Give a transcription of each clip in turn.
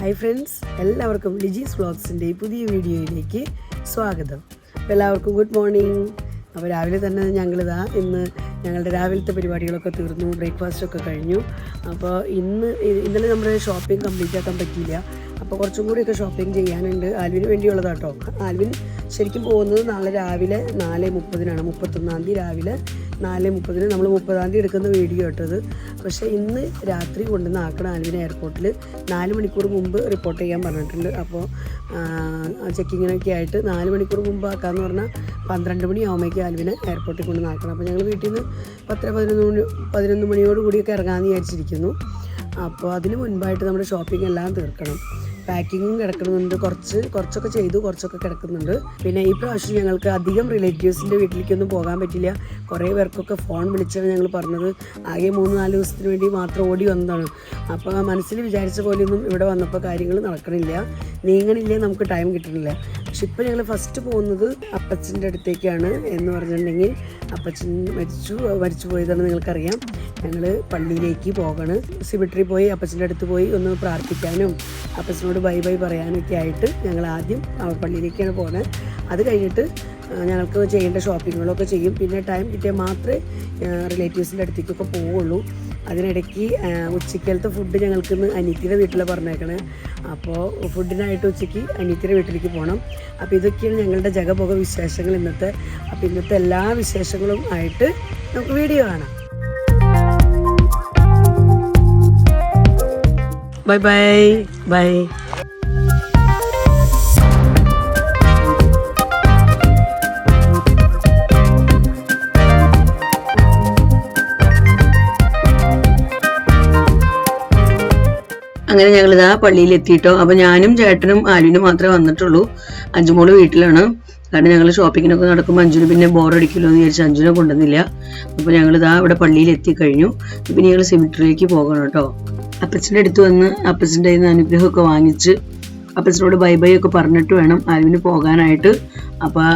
Hi friends എല്ലാവർക്കും ലിജീസ് വ്ളോഗ്സിന്റെ പുതിയ വീഡിയോയിലേക്ക് സ്വാഗതം. അപ്പോൾ എല്ലാവർക്കും ഗുഡ് മോർണിംഗ് അപ്പോൾ രാവിലെ തന്നെ ഞങ്ങളിതാ ഇന്ന് ഞങ്ങളുടെ രാവിലത്തെ പരിപാടികളൊക്കെ തീർന്നു ബ്രേക്ക്ഫാസ്റ്റൊക്കെ കഴിഞ്ഞു. അപ്പോൾ ഇന്ന് ഇന്നലെ നമ്മുടെ ഷോപ്പിംഗ് കംപ്ലീറ്റ് ആക്കാൻ പറ്റിയില്ല. അപ്പോൾ കുറച്ചും കൂടിയൊക്കെ ഷോപ്പിംഗ് ചെയ്യാനുണ്ട്. ആൽവിന് വേണ്ടിയുള്ളതാട്ടോ ആൽവിൻ ശരിക്കും പോകുന്നത് നാളെ രാവിലെ നാല് മുപ്പതിനാണ്. മുപ്പത്തൊന്നാം തീയതി രാവിലെ നാല് മുപ്പതിന് നമ്മൾ മുപ്പതാം തീയതി എടുക്കുന്ന വീഡിയോ ഇട്ടത് പക്ഷേ ഇന്ന് രാത്രി കൊണ്ടുവന്ന് ആക്കണം ആലുവിന എയർപോർട്ടിൽ നാല് മണിക്കൂർ മുമ്പ് റിപ്പോർട്ട് ചെയ്യാൻ പറഞ്ഞിട്ടുണ്ട്. അപ്പോൾ ചെക്കിങ്ങിനൊക്കെ ആയിട്ട് നാല് മണിക്കൂർ മുമ്പ് ആക്കാമെന്ന് പറഞ്ഞാൽ പന്ത്രണ്ട് മണിയാകുമ്പോഴേക്കും ആലുവിനെ എയർപോർട്ടിൽ കൊണ്ടുവന്ന് ആക്കണം. അപ്പോൾ ഞങ്ങൾ വീട്ടിൽ നിന്ന് പത്തര പതിനൊന്ന് മണി പതിനൊന്ന് മണിയോട് കൂടിയൊക്കെ ഇറങ്ങാമെന്ന് വിചാരിച്ചിരിക്കുന്നു. അപ്പോൾ അതിന് മുൻപായിട്ട് നമ്മുടെ ഷോപ്പിംഗ് എല്ലാം തീർക്കണം. പാക്കിങ്ങും കിടക്കുന്നുണ്ട്. കുറച്ച് കുറച്ചൊക്കെ ചെയ്തു കുറച്ചൊക്കെ കിടക്കുന്നുണ്ട്. പിന്നെ ഈ പ്രാവശ്യം ഞങ്ങൾക്ക് അധികം റിലേറ്റീവ്സിന്റെ വീട്ടിലേക്കൊന്നും പോകാൻ പറ്റില്ല. കുറേ പേർക്കൊക്കെ ഫോൺ വിളിച്ചാണ് ഞങ്ങൾ പറഞ്ഞത്. ആകെ മൂന്ന് നാല് ദിവസത്തിന് വേണ്ടി മാത്രം ഓടി വന്നതാണ്. അപ്പോൾ മനസ്സിൽ വിചാരിച്ച പോലെയൊന്നും ഇവിടെ വന്നപ്പോൾ കാര്യങ്ങൾ നടക്കണില്ല. നീങ്ങണില്ല നമുക്ക് ടൈം കിട്ടണില്ല. പക്ഷെ ഇപ്പം ഞങ്ങൾ ഫസ്റ്റ് പോകുന്നത് അപ്പച്ചന്റെ അടുത്തേക്കാണ് എന്ന് പറഞ്ഞിട്ടുണ്ടെങ്കിൽ അപ്പച്ചൻ മരിച്ചു മരിച്ചു പോയതാണ് നിങ്ങൾക്കറിയാം. ഞങ്ങൾ പള്ളിയിലേക്ക് പോകണ്. സിമിട്രി പോയി അപ്പച്ചന്റെ അടുത്ത് പോയി ഒന്ന് പ്രാർത്ഥിക്കാനും അപ്പച്ചനോട് ബൈ ബൈ പറയാനൊക്കെ ആയിട്ട് ഞങ്ങൾ ആദ്യം പള്ളിയിലേക്കാണ് പോകുന്നത് അത് കഴിഞ്ഞിട്ട് ഞങ്ങൾക്ക് ചെയ്യേണ്ട ഷോപ്പിങ്ങുകളൊക്കെ ചെയ്യും. പിന്നെ ടൈം കിട്ടിയാൽ മാത്രമേ റിലേറ്റീവ്സിന്റെ അടുത്തേക്കൊക്കെ പോവുള്ളൂ. അതിനിടയ്ക്ക് ഉച്ചക്കലത്തെ ഫുഡ് ഞങ്ങൾക്ക് ഇന്ന് അനിയത്തിന്റെ വീട്ടിലാണ് പറഞ്ഞേക്കണേ. അപ്പോൾ ഫുഡിനായിട്ട് ഉച്ചയ്ക്ക് അനിയത്തിന്റെ വീട്ടിലേക്ക് പോകണം അപ്പോൾ ഇതൊക്കെയാണ് ഞങ്ങളുടെ ജഗബോഗ വിശേഷങ്ങൾ ഇന്നത്തെ. അപ്പോൾ ഇന്നത്തെ എല്ലാ വിശേഷങ്ങളും ആയിട്ട് നമുക്ക് വീഡിയോ കാണാം. ബൈ ബൈ ബൈ അങ്ങനെ ഞങ്ങൾ ഇതാ പള്ളിയിൽ എത്തിയിട്ടോ അപ്പൊ ഞാനും ചേട്ടനും ആലുവിനും മാത്രമേ വന്നിട്ടുള്ളൂ. അഞ്ചുമോൾ വീട്ടിലാണ്. കാരണം ഞങ്ങൾ ഷോപ്പിങ്ങിനൊക്കെ നടക്കുമ്പോൾ അഞ്ചുന് പിന്നെ ബോറടിക്കില്ലോ എന്ന് വിചാരിച്ച് അഞ്ജുനെ കൊണ്ടുവന്നില്ല. അപ്പോൾ ഇതാ ഇവിടെ പള്ളിയിൽ എത്തിക്കഴിഞ്ഞു പിന്നെ ഞങ്ങൾ സിമിട്രിയിലേക്ക് പോകണം കേട്ടോ. അപ്പച്ചന്റെ അടുത്ത് വന്ന് അപ്പച്ചന്റെ കയ്യിൽ നിന്ന് അനുഗ്രഹമൊക്കെ വാങ്ങിച്ച് അപ്പച്ചനോട് ബൈ ബൈ ഒക്കെ പറഞ്ഞിട്ട് വേണം ആലുവിന് പോകാനായിട്ട്. അപ്പോൾ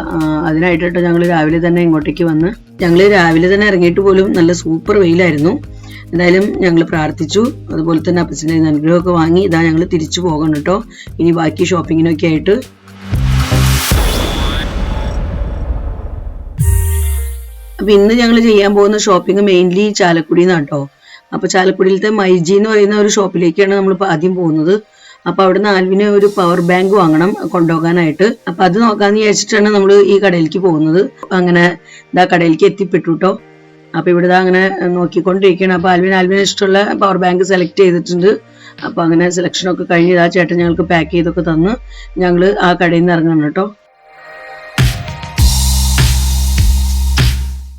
അതിനായിട്ടോ ഞങ്ങൾ രാവിലെ തന്നെ ഇങ്ങോട്ടേക്ക് വന്ന്. ഞങ്ങൾ രാവിലെ തന്നെ ഇറങ്ങിയിട്ട് പോലും നല്ല സൂപ്പർ വെയിലായിരുന്നു. എന്തായാലും ഞങ്ങൾ പ്രാർത്ഥിച്ചു. അതുപോലെ തന്നെ അപ്പച്ചന്റെ അനുഗ്രഹമൊക്കെ വാങ്ങി ഇതാ ഞങ്ങൾ തിരിച്ചു പോകണം കേട്ടോ ഇനി ബാക്കി ഷോപ്പിങ്ങിനൊക്കെ ആയിട്ട്. അപ്പം ഇന്ന് ഞങ്ങൾ ചെയ്യാൻ പോകുന്ന ഷോപ്പിംഗ് മെയിൻലി ചാലക്കുടിയിൽ നിന്നാണ് കേട്ടോ അപ്പൊ ചാലക്കുടിയിലത്തെ മൈജി എന്ന് പറയുന്ന ഒരു ഷോപ്പിലേക്കാണ് നമ്മൾ ആദ്യം പോകുന്നത്. അപ്പൊ അവിടുന്ന് ആൽവിന് ഒരു പവർ ബാങ്ക് വാങ്ങണം കൊണ്ടുപോകാനായിട്ട്. അപ്പൊ അത് നോക്കാമെന്ന് വിചാരിച്ചിട്ടാണ് നമ്മൾ ഈ കടയിലേക്ക് പോകുന്നത്. അങ്ങനെ ഇതാ കടയിലേക്ക് എത്തിപ്പെട്ടു കേട്ടോ അപ്പൊ ഇവിടെ അങ്ങനെ നോക്കിക്കൊണ്ടിരിക്കുകയാണ്. അപ്പൊ ആൽവിൻ ആൽവിന് ഇഷ്ടമുള്ള പവർ ബാങ്ക് സെലക്ട് ചെയ്തിട്ടുണ്ട്. അപ്പൊ അങ്ങനെ സെലക്ഷൻ ഒക്കെ കഴിഞ്ഞ് ആ ചേട്ടൻ ഞങ്ങൾക്ക് പാക്ക് ചെയ്തൊക്കെ തന്ന് ഞങ്ങൾ ആ കടയിൽ നിന്ന് ഇറങ്ങണം കേട്ടോ.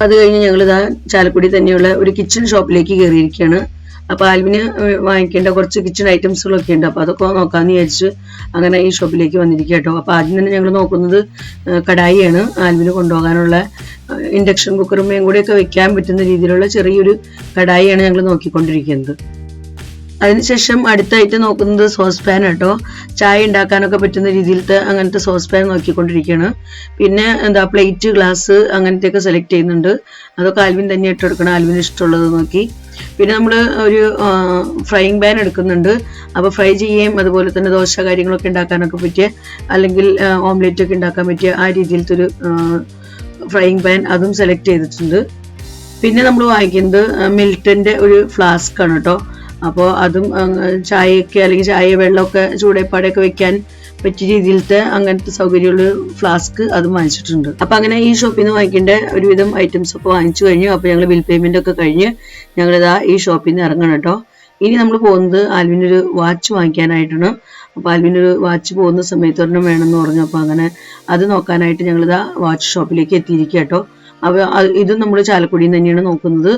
അത് കഴിഞ്ഞ് ഞങ്ങൾ ഇതാ ചാലക്കുടി തന്നെയുള്ള ഒരു കിച്ചൺ ഷോപ്പിലേക്ക് കയറിയിരിക്കുകയാണ്. അപ്പോൾ ആൽവിന് വാങ്ങിക്കേണ്ട കുറച്ച് കിച്ചൺ ഐറ്റംസുകളൊക്കെ ഉണ്ട്. അപ്പോൾ അതൊക്കെ നോക്കാമെന്ന് വിചാരിച്ച് അങ്ങനെ ഈ ഷോപ്പിലേക്ക് വന്നിരിക്കുക കേട്ടോ അപ്പോൾ ആദ്യം തന്നെ ഞങ്ങൾ നോക്കുന്നത് കടായിയാണ്. ആൽവിന് കൊണ്ടുപോകാനുള്ള ഇൻഡക്ഷൻ കുക്കറുമേയും കൂടെയൊക്കെ വെക്കാൻ പറ്റുന്ന രീതിയിലുള്ള ചെറിയൊരു കടായിയാണ് ഞങ്ങൾ നോക്കിക്കൊണ്ടിരിക്കുന്നത്. അതിനുശേഷം അടുത്തായിട്ട് നോക്കുന്നത് സോസ് പാൻ കേട്ടോ ചായ ഉണ്ടാക്കാനൊക്കെ പറ്റുന്ന രീതിയിലത്തെ അങ്ങനത്തെ സോസ് പാൻ നോക്കിക്കൊണ്ടിരിക്കുകയാണ് പിന്നെ എന്താ പ്ലേറ്റ് ഗ്ലാസ് അങ്ങനത്തെയൊക്കെ സെലക്ട് ചെയ്യുന്നുണ്ട്. അതൊക്കെ ആൽവിൻ തന്നെ ഇട്ടെടുക്കണം ആൽവിന് ഇഷ്ടമുള്ളത് നോക്കി. പിന്നെ നമ്മൾ ഒരു ഫ്രൈയിങ് പാൻ എടുക്കുന്നുണ്ട്. അപ്പോൾ ഫ്രൈ ചെയ്യുകയും അതുപോലെ തന്നെ ദോശ കാര്യങ്ങളൊക്കെ ഉണ്ടാക്കാനൊക്കെ പറ്റിയ അല്ലെങ്കിൽ ഓംലെറ്റ് ഒക്കെ ഉണ്ടാക്കാൻ പറ്റിയ ആ രീതിയിലത്തെ ഒരു ഫ്രൈയിങ് പാൻ അതും സെലക്ട് ചെയ്തിട്ടുണ്ട്. പിന്നെ നമ്മൾ വാങ്ങിക്കുന്നത് മിൽട്ടന്റെ ഒരു ഫ്ലാസ്ക് ആണ് കേട്ടോ. അപ്പോൾ അതും ചായയൊക്കെ അല്ലെങ്കിൽ ചായ വെള്ളമൊക്കെ ചൂടേപ്പാടൊക്കെ വെക്കാൻ പറ്റിയ രീതിയിലത്തെ അങ്ങനത്തെ സൗകര്യമുള്ള ഫ്ലാസ്ക് അതും വാങ്ങിച്ചിട്ടുണ്ട്. അപ്പം അങ്ങനെ ഈ ഷോപ്പിൽ നിന്ന് വാങ്ങിക്കേണ്ട ഒരുവിധം ഐറ്റംസ് ഒക്കെ വാങ്ങിച്ചു കഴിഞ്ഞു. അപ്പോൾ ഞങ്ങൾ ബിൽ പേയ്മെന്റ് ഒക്കെ കഴിഞ്ഞ് ഞങ്ങളിതാ ഈ ഷോപ്പിൽ നിന്ന് ഇറങ്ങണം കേട്ടോ ഇനി നമ്മൾ പോകുന്നത് ആൽവിനൊരു വാച്ച് വാങ്ങിക്കാനായിട്ടാണ്. അപ്പോൾ ആൽവിനൊരു വാച്ച് പോകുന്ന സമയത്ത് ഒരെണ്ണം വേണമെന്ന് പറഞ്ഞു. അപ്പോൾ അങ്ങനെ അത് നോക്കാനായിട്ട് ഞങ്ങളിതാ വാച്ച് ഷോപ്പിലേക്ക് എത്തിയിരിക്കുക കേട്ടോ അപ്പോൾ ഇതും നമ്മൾ ചാലക്കുടിയിൽ നിന്ന് തന്നെയാണ് നോക്കുന്നത്.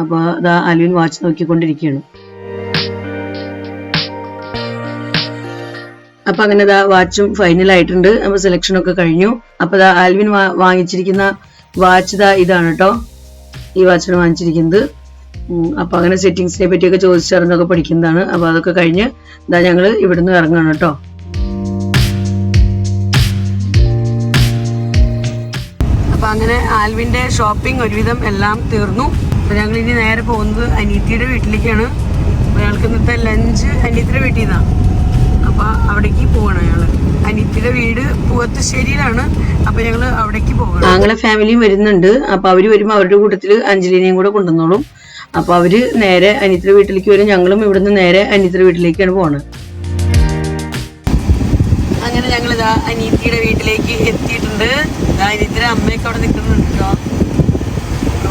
അപ്പോൾ അതാ ആൽവിൻ വാച്ച് നോക്കിക്കൊണ്ടിരിക്കുകയാണ് അപ്പൊ അങ്ങനെ ദാ വാച്ചും ഫൈനൽ ആയിട്ടുണ്ട്. അപ്പൊ സെലക്ഷൻ ഒക്കെ കഴിഞ്ഞു. അപ്പൊ ദാ ആൽവിൻ വാങ്ങിച്ചിരിക്കുന്ന വാച്ച് ദാ ഇതാണ് കേട്ടോ ഈ വാച്ചാണ് വാങ്ങിച്ചിരിക്കുന്നത്. അപ്പൊ അങ്ങനെ സെറ്റിങ്സിനെ പറ്റിയൊക്കെ ചോദിച്ചറിഞ്ഞൊക്കെ പഠിക്കുന്നതാണ്. അപ്പൊ അതൊക്കെ കഴിഞ്ഞ് ഇതാ ഞങ്ങൾ ഇവിടുന്ന് ഇറങ്ങണം കേട്ടോ അപ്പൊ അങ്ങനെ ആൽവിന്റെ ഷോപ്പിംഗ് ഒരുവിധം എല്ലാം തീർന്നു. അപ്പൊ ഞങ്ങൾ ഇനി നേരെ പോകുന്നത് അനീത്തിയുടെ വീട്ടിലേക്കാണ്. അപ്പൊ ഞങ്ങൾക്ക് ഇന്നത്തെ ലഞ്ച് അനീത്തിയുടെ വീട്ടിൽ നിന്നാണ് അപ്പൊ അവിടേക്ക് പോകണം ഞങ്ങൾ അനിയത്തിയുടെ വീട് പൂവത്തുശ്ശേരിയിലാണ്. അപ്പൊ ഞങ്ങൾ അവിടേക്ക് പോകണം ഞങ്ങളെ ഫാമിലിയും വരുന്നുണ്ട്. അപ്പൊ അവർ വരുമ്പോ അവരുടെ കൂട്ടത്തിൽ അഞ്ജലിനെയും കൂടെ കൊണ്ടുവന്നോളും. അപ്പൊ അവർ നേരെ അനിയത്തിയുടെ വീട്ടിലേക്ക് വരും. ഞങ്ങളും ഇവിടുന്ന് നേരെ അനിയത്തിയുടെ വീട്ടിലേക്കാണ് പോണത്. അങ്ങനെ ഞങ്ങൾ ഇതാ അനീത്തിയുടെ വീട്ടിലേക്ക് എത്തിയിട്ടുണ്ട്. അനീത്തിയുടെ അമ്മയൊക്കെ അവിടെ നിൽക്കുന്നുണ്ട് കേട്ടോ.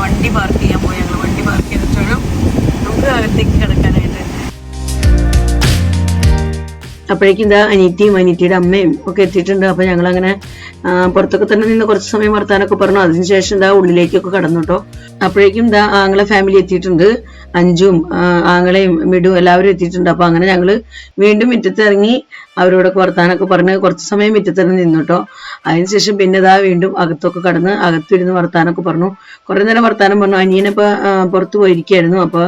വണ്ടി പാർക്ക് ചെയ്യാൻ പോയി. ഞങ്ങൾ വണ്ടി പാർക്ക് ചെയ്തിട്ട് അപ്പോഴേക്കും ഇതാ അനിയത്തിയും അനിയത്തിയുടെ അമ്മയും ഒക്കെ എത്തിയിട്ടുണ്ട്. അപ്പൊ ഞങ്ങൾ അങ്ങനെ പുറത്തൊക്കെ തന്നെ നിന്ന് കുറച്ച് സമയം വർത്താനൊക്കെ പറഞ്ഞു. അതിനുശേഷം ഇതാ ഉള്ളിലേക്കൊക്കെ കടന്നു കേട്ടോ അപ്പോഴേക്കും ഇതാ ആങ്ങളെ ഫാമിലി എത്തിയിട്ടുണ്ട്. അഞ്ചും ആങ്ങളെയും മിടും എല്ലാവരും എത്തിയിട്ടുണ്ട്. അപ്പൊ അങ്ങനെ ഞങ്ങൾ വീണ്ടും മുറ്റത്തിറങ്ങി അവരോടൊക്കെ വർത്താനൊക്കെ പറഞ്ഞ് കുറച്ച് സമയം മുറ്റത്ത് തന്നെ നിന്നു കേട്ടോ അതിനുശേഷം പിന്നെ ഇതാ വീണ്ടും അകത്തൊക്കെ കടന്ന് അകത്തിരുന്ന് വർത്താനൊക്കെ പറഞ്ഞു. കുറെ നേരം വർത്താനം പറഞ്ഞു. അനിയനെ ആ, പുറത്ത് പോയിരിക്കായിരുന്നു. അപ്പോൾ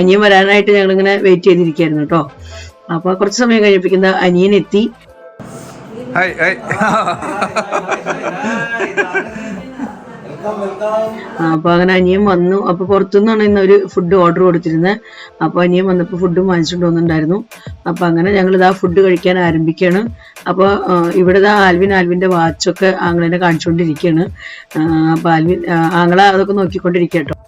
അനിയൻ വരാനായിട്ട് ഞങ്ങളിങ്ങനെ വെയിറ്റ് ചെയ്തിരിക്കായിരുന്നു കേട്ടോ അപ്പൊ കുറച്ച് സമയം കഴിപ്പിക്കുന്ന അനിയൻ എത്തി. അപ്പൊ അങ്ങനെ അനിയൻ വന്നു. അപ്പൊ പുറത്തുനിന്നാണ് ഇന്ന് ഒരു ഫുഡ് ഓർഡർ കൊടുത്തിരുന്നത് അപ്പൊ അനിയൻ വന്നപ്പോൾ ഫുഡ് വാങ്ങിച്ചിട്ട് വന്നിട്ടുണ്ടായിരുന്നു. അപ്പൊ അങ്ങനെ ഞങ്ങൾ ഇതാ ഫുഡ് കഴിക്കാൻ ആരംഭിക്കുകയാണ് അപ്പൊ ഇവിടെ ഇതാ ആൽവിൻ ആൽവിന്റെ വാച്ചൊക്കെ ആങ്ങളെന്നെ കാണിച്ചുകൊണ്ടിരിക്കുകയാണ് അപ്പൊ ആൽവിൻ ആങ്ങളെ ആങ്ങള അതൊക്കെ നോക്കിക്കൊണ്ടിരിക്കുക കേട്ടോ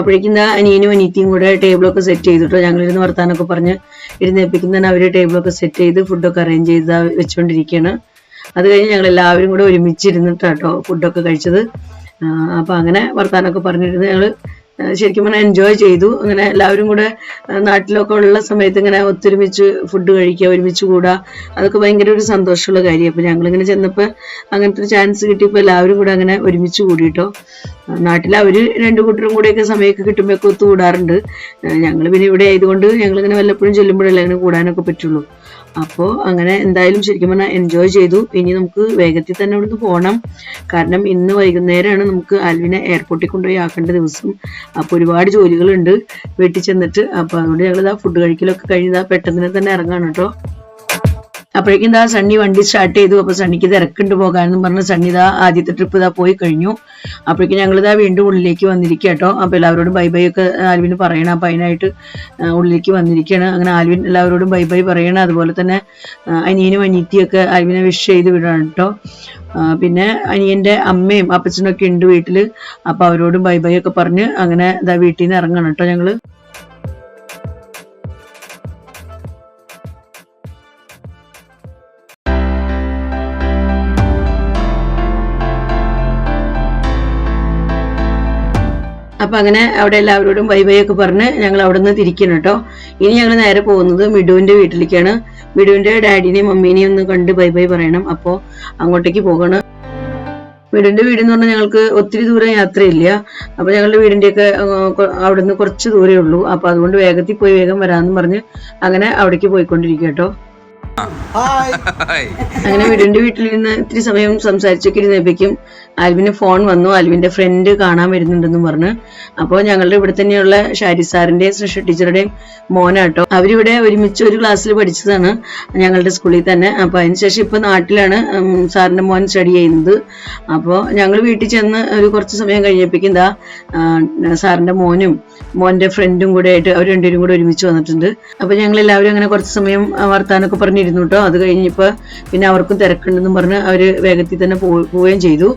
അപ്പോഴേക്കും അനിയനും അനിയത്തിയും കൂടെ ടേബിളൊക്കെ സെറ്റ് ചെയ്തിട്ടോ ഞങ്ങളിരുന്ന് വർത്താനൊക്കെ പറഞ്ഞ് ഇരുന്നേപ്പിക്കുന്ന തന്നെ അവർ ടേബിളൊക്കെ സെറ്റ് ചെയ്ത് ഫുഡൊക്കെ അറേഞ്ച് ചെയ്ത് വെച്ചുകൊണ്ടിരിക്കുകയാണ് അത് കഴിഞ്ഞ് ഞങ്ങൾ എല്ലാവരും കൂടെ ഒരുമിച്ചിരുന്നിട്ടാട്ടോ ഫുഡൊക്കെ കഴിച്ചത്. അപ്പം അങ്ങനെ വർത്താനൊക്കെ പറഞ്ഞിരുന്ന്. ഞങ്ങൾ ആ, ശരിക്കും പറഞ്ഞാൽ എൻജോയ് ചെയ്തു. അങ്ങനെ എല്ലാവരും കൂടെ നാട്ടിലൊക്കെ ഉള്ള സമയത്ത് ഇങ്ങനെ ഒത്തൊരുമിച്ച് ഫുഡ് കഴിക്കുക ഒരുമിച്ച് കൂടുക അതൊക്കെ ഭയങ്കര ഒരു സന്തോഷമുള്ള കാര്യം അപ്പൊ ഞങ്ങളിങ്ങനെ ചെന്നപ്പോൾ അങ്ങനത്തെ ഒരു ചാൻസ് കിട്ടിയപ്പോൾ എല്ലാവരും കൂടെ അങ്ങനെ ഒരുമിച്ച് കൂടിയിട്ടോ നാട്ടിൽ അവർ രണ്ടു കൂട്ടരും കൂടെയൊക്കെ സമയമൊക്കെ കിട്ടുമ്പോഴൊക്കെ ഒത്തു കൂടാറുണ്ട് ഞങ്ങൾ പിന്നെ ഇവിടെ ആയതുകൊണ്ട് ഞങ്ങളിങ്ങനെ വല്ലപ്പോഴും ചെല്ലുമ്പോഴല്ലേ അങ്ങനെ കൂടാനൊക്കെ പറ്റുള്ളൂ. അപ്പോൾ അങ്ങനെ എന്തായാലും ശരിക്കും പറഞ്ഞാൽ എൻജോയ് ചെയ്തു. ഇനി നമുക്ക് വേഗത്തിൽ തന്നെ ഇവിടുന്ന് പോകണം കാരണം ഇന്ന് വൈകുന്നേരമാണ് നമുക്ക് ആൽവിനെ എയർപോർട്ടിൽ കൊണ്ടുപോയി ആക്കേണ്ട ദിവസം. അപ്പോൾ ഒരുപാട് ജോലികളുണ്ട്. വീട്ടിൽ ചെന്നിട്ട് അപ്പോൾ അതുകൊണ്ട് ഞങ്ങൾ ഇതാ ഫുഡ് കഴിക്കലൊക്കെ കഴിഞ്ഞാൽ പെട്ടെന്ന് തന്നെ ഇറങ്ങാണ് കേട്ടോ. അപ്പോഴേക്കും ഇതാ സണ്ണി വണ്ടി സ്റ്റാർട്ട് ചെയ്തു. അപ്പൊ സണ്ണിക്ക് തിരക്കുണ്ട് പോകാനെന്ന് പറഞ്ഞ് സണ്ണി ഇതാ ആദ്യത്തെ ട്രിപ്പ് ഇതാ പോയി കഴിഞ്ഞു. അപ്പോഴേക്കും ഞങ്ങൾ ഇതാ വീണ്ടും ഉള്ളിലേക്ക് വന്നിരിക്കുക കേട്ടോ. അപ്പൊ എല്ലാവരോടും ബൈ ബൈ ഒക്കെ ആൽവിന് പറയണം. അപ്പൊ അതിനായിട്ട് ഉള്ളിലേക്ക് വന്നിരിക്കുകയാണ് അങ്ങനെ ആൽവിൻ എല്ലാവരോടും ബൈ ബൈ പറയണം. അതുപോലെ തന്നെ അനിയനും അനിയത്തിയൊക്കെ ആൽവിനെ വിഷ് ചെയ്ത് വിടണം കേട്ടോ. പിന്നെ അനിയന്റെ അമ്മയും അപ്പച്ചനും ഒക്കെ ഉണ്ട് വീട്ടിൽ. അപ്പൊ അവരോടും ബൈ ബൈ ഒക്കെ പറഞ്ഞ് അങ്ങനെ ഇതാ വീട്ടിൽ നിന്ന് ഇറങ്ങണം കേട്ടോ ഞങ്ങൾ. അപ്പൊ അങ്ങനെ അവിടെ എല്ലാവരോടും ബൈ ബൈ ഒക്കെ പറഞ്ഞ് ഞങ്ങൾ അവിടെ നിന്ന് തിരിക്കണം കേട്ടോ. ഇനി ഞങ്ങൾ നേരെ പോകുന്നത് മിഡുവിന്റെ വീട്ടിലേക്കാണ്. മിഡുവിന്റെ ഡാഡിനെയും മമ്മീനെയും ഒന്ന് കണ്ട് ബൈ ബൈ പറയണം. അപ്പോൾ അങ്ങോട്ടേക്ക് പോകണം. വീടിന്റെ വീട് എന്ന് പറഞ്ഞാൽ ഞങ്ങൾക്ക് ഒത്തിരി ദൂരം യാത്രയില്ല. അപ്പൊ ഞങ്ങളുടെ വീടിന്റെയൊക്കെ അവിടെ നിന്ന് കുറച്ച് ദൂരേ ഉള്ളൂ. അപ്പൊ അതുകൊണ്ട് വേഗത്തിൽ പോയി വേഗം വരാമെന്ന് പറഞ്ഞ് അങ്ങനെ അവിടേക്ക് പോയിക്കൊണ്ടിരിക്കുക കേട്ടോ. അങ്ങനെ വീടിന്റെ വീട്ടിലിരുന്ന് ഇത്തിരി സമയം സംസാരിച്ചൊക്കെ ഇരുന്നപ്പോഴേക്കും ആൽവിന് ഫോൺ വന്നു. ആൽവിന്റെ ഫ്രണ്ട് കാണാൻ വരുന്നുണ്ടെന്ന് പറഞ്ഞ്. അപ്പോൾ ഞങ്ങളുടെ ഇവിടെ തന്നെയുള്ള ഷാരി സാറിന്റെയും സൃഷ്ടി ടീച്ചറുടെയും മോനാട്ടോ. അവരിവിടെ ഒരുമിച്ച് ഒരു ക്ലാസ്സിൽ പഠിച്ചതാണ് ഞങ്ങളുടെ സ്കൂളിൽ തന്നെ. അപ്പൊ അതിനുശേഷം ഇപ്പൊ നാട്ടിലാണ് സാറിന്റെ മോൻ സ്റ്റഡി ചെയ്യുന്നത്. അപ്പോൾ ഞങ്ങൾ വീട്ടിൽ ചെന്ന് ഒരു കുറച്ച് സമയം കഴിഞ്ഞപ്പോഴേക്കും എന്താ സാറിന്റെ മോനും മോന്റെ ഫ്രണ്ടും കൂടെ ആയിട്ട് അവർ രണ്ടുപേരും കൂടെ ഒരുമിച്ച് വന്നിട്ടുണ്ട്. അപ്പൊ ഞങ്ങൾ എല്ലാവരും അങ്ങനെ കുറച്ച് സമയം വർത്താനൊക്കെ പറഞ്ഞിരുന്നു കേട്ടോ അത് കഴിഞ്ഞപ്പോൾ പിന്നെ അവർക്കും തിരക്കുണ്ടെന്നും പറഞ്ഞ് അവർ വേഗത്തിൽ തന്നെ പോവുകയും ചെയ്തു.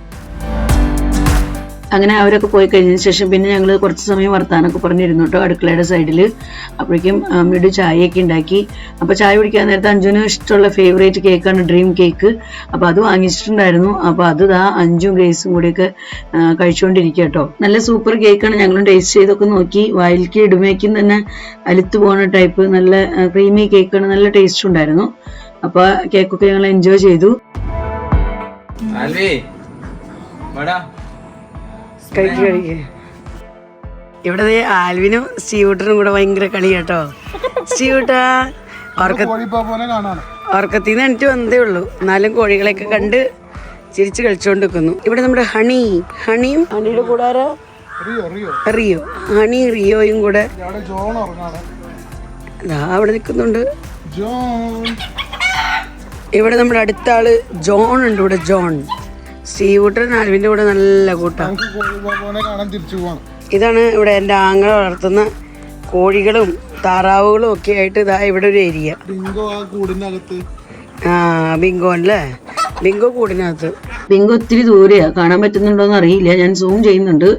അങ്ങനെ അവരൊക്കെ പോയി കഴിഞ്ഞതിന് ശേഷം പിന്നെ ഞങ്ങൾ കുറച്ച് സമയം വർത്താനൊക്കെ പറഞ്ഞിരുന്നു കേട്ടോ അടുക്കളയുടെ സൈഡിൽ അപ്പോഴേക്കും അമ്മയുടെ ചായയൊക്കെ ഉണ്ടാക്കി. അപ്പോൾ ചായ കുടിക്കാൻ നേരത്തെ അഞ്ജുന് ഇഷ്ടമുള്ള ഫേവറേറ്റ് കേക്കാണ് ഡ്രീം കേക്ക് അപ്പോൾ അത് വാങ്ങിച്ചിട്ടുണ്ടായിരുന്നു. അപ്പോൾ അത് ദാ അഞ്ചും ഗ്രേസും കൂടിയൊക്കെ കഴിച്ചുകൊണ്ടിരിക്കുക കേട്ടോ. നല്ല സൂപ്പർ കേക്കാണ് ഞങ്ങൾ ടേസ്റ്റ് ചെയ്തൊക്കെ നോക്കി. വായിലേക്ക് ഇടുമേക്കും തന്നെ അലുത്ത് പോകുന്ന ടൈപ്പ് നല്ല ക്രീമി കേക്കാണ് നല്ല ടേസ്റ്റ് ഉണ്ടായിരുന്നു. അപ്പോൾ കേക്കൊക്കെ ഞങ്ങൾ എൻജോയ് ചെയ്തു. വാടാ. കഴിക്ക് കഴിക്ക്. ഇവിടെ ആൽവിനും സ്റ്റീവൂട്ടനും കൂടെ ഭയങ്കര കളി കേട്ടോ. സ്റ്റീവൂട്ടാ നിന്ന് എനിക്ക് വന്നതേ ഉള്ളൂ. എന്നാലും കോഴികളെയൊക്കെ കണ്ട് ചിരിച്ച് കളിച്ചുകൊണ്ട് നിൽക്കുന്നു ഇവിടെ നമ്മുടെ ഹണി ഹണിയും ഹണിയുടെ കൂടാരോ? റിയോ ഹണി റിയോയും കൂടെ അവിടെ നിൽക്കുന്നുണ്ട്. ഇവിടെ നമ്മുടെ അടുത്ത ആൾ ജോൺ ഉണ്ട് ഇവിടെ ജോൺ. സ്റ്റീവൂട്ടൻ ആൽവിന്റെ കൂടെ നല്ല കൂട്ടാണ് ഇതാണ് ഇവിടെ എന്റെ ആങ്ങളെ വളർത്തുന്ന കോഴികളും താറാവുകളും ഒക്കെ ആയിട്ട് ഇതാ ഇവിടെ ഒരു ഏരിയ. ആ ബിങ്കോ അല്ലേ? ബിങ്കോ കൂടിനകത്ത്. ബിങ്കോ ഒത്തിരി ദൂരെയാ. കാണാൻ പറ്റുന്നുണ്ടോന്ന് അറിയില്ല. ഞാൻ സൂം ചെയ്യുന്നുണ്ട്.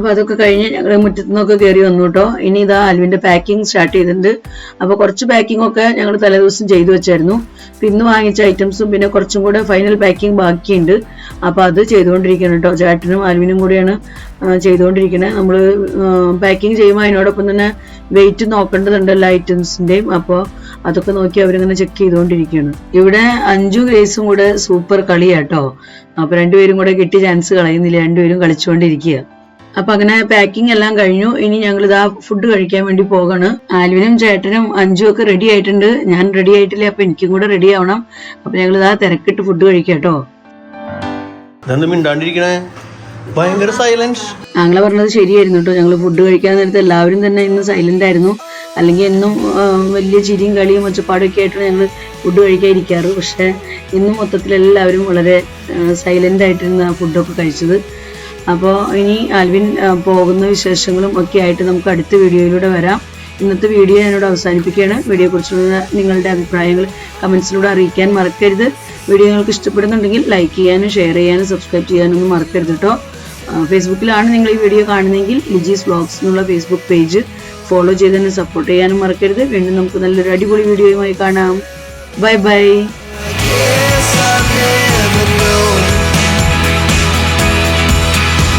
അപ്പൊ അതൊക്കെ കഴിഞ്ഞ് ഞങ്ങൾ മുറ്റത്തു നിന്നൊക്കെ കയറി വന്നു കേട്ടോ ഇനി ഇതാ അൽവിന്റെ പാക്കിംഗ് സ്റ്റാർട്ട് ചെയ്തിട്ടുണ്ട്. അപ്പൊ കുറച്ച് പാക്കിംഗ് ഒക്കെ ഞങ്ങൾ തലേദിവസം ചെയ്തു വെച്ചായിരുന്നു. പിന്നെ വാങ്ങിച്ച ഐറ്റംസും പിന്നെ കുറച്ചും കൂടെ ഫൈനൽ പാക്കിംഗ് ബാക്കിയുണ്ട്. അപ്പൊ അത് ചെയ്തുകൊണ്ടിരിക്കണം കേട്ടോ ചേട്ടനും അൽവിനും കൂടിയാണ് ചെയ്തുകൊണ്ടിരിക്കുന്നത്. നമ്മൾ പാക്കിംഗ് ചെയ്യുമ്പോൾ അതിനോടൊപ്പം തന്നെ വെയിറ്റ് നോക്കേണ്ടതുണ്ട് എല്ലാ ഐറ്റംസിന്റെയും അപ്പോൾ അതൊക്കെ നോക്കി അവരിങ്ങനെ ചെക്ക് ചെയ്തുകൊണ്ടിരിക്കുകയാണ്. ഇവിടെ അഞ്ചു ഗ്രേസും കൂടെ സൂപ്പർ കളിയാട്ടോ അപ്പൊ രണ്ടുപേരും കൂടെ കിട്ടിയ ചാൻസ് കളയുന്നില്ല. രണ്ടുപേരും കളിച്ചുകൊണ്ടിരിക്കുക. അപ്പൊ അങ്ങനെ പാക്കിംഗ് എല്ലാം കഴിഞ്ഞു. ഇനി ഞങ്ങൾ ഇതാ ഫുഡ് കഴിക്കാൻ വേണ്ടി പോകണം. ആലുവിനും ചേട്ടനും അഞ്ചും ഒക്കെ റെഡി ആയിട്ടുണ്ട്. ഞാൻ റെഡി ആയിട്ടില്ല? അപ്പൊ എനിക്കും കൂടെ റെഡി ആവണം. അപ്പൊ ഞങ്ങൾ ഇതാ തിരക്കിട്ട് ഫുഡ് കഴിക്കാം കേട്ടോ. ഇതെന്ത് മിണ്ടാണ്ടിരിക്കണേ? ഭയങ്കര സൈലൻസ് ഞങ്ങളെ പറഞ്ഞത് ശരിയായിരുന്നു കേട്ടോ. ഞങ്ങൾ ഫുഡ് കഴിക്കാൻ നേരത്തെ എല്ലാവരും തന്നെ ഇന്ന് സൈലന്റ് ആയിരുന്നു. അല്ലെങ്കിൽ എന്നും വലിയ ചിരിയും കളിയും ഒച്ചപ്പാടും ഒക്കെ ആയിട്ടാണ് ഞങ്ങൾ ഫുഡ് കഴിക്കാൻ ഇരിക്കാറ്. പക്ഷെ ഇന്ന് മൊത്തത്തിൽ എല്ലാവരും വളരെ സൈലന്റ് ആയിട്ടിരുന്ന ഫുഡൊക്കെ കഴിച്ചത്. അപ്പോൾ ഇനി ആൽവിൻ പോകുന്ന വിശേഷങ്ങളും ഒക്കെ ആയിട്ട് നമുക്ക് അടുത്ത വീഡിയോയിലൂടെ വരാം. ഇന്നത്തെ വീഡിയോ ഞാനിവിടെ അവസാനിപ്പിക്കുകയാണ്. വീഡിയോയെക്കുറിച്ചുള്ള നിങ്ങളുടെ അഭിപ്രായങ്ങൾ കമൻസിലൂടെ അറിയിക്കാൻ മറക്കരുത്. വീഡിയോ നിങ്ങൾക്ക് ഇഷ്ടപ്പെടുന്നുണ്ടെങ്കിൽ ലൈക്ക് ചെയ്യാനും ഷെയർ ചെയ്യാനും സബ്സ്ക്രൈബ് ചെയ്യാനും മറക്കരുത് കേട്ടോ. ഫേസ്ബുക്കിലാണ് നിങ്ങൾ ഈ വീഡിയോ കാണുന്നതെങ്കിൽ ലിജീസ് വ്ളോഗ്സ് എന്നുള്ള ഫേസ്ബുക്ക് പേജ് ഫോളോ ചെയ്ത് തന്നെ സപ്പോർട്ട് ചെയ്യാനും മറക്കരുത്. വീണ്ടും നമുക്ക് നല്ലൊരു അടിപൊളി വീഡിയോയുമായി കാണാം. Bye bye.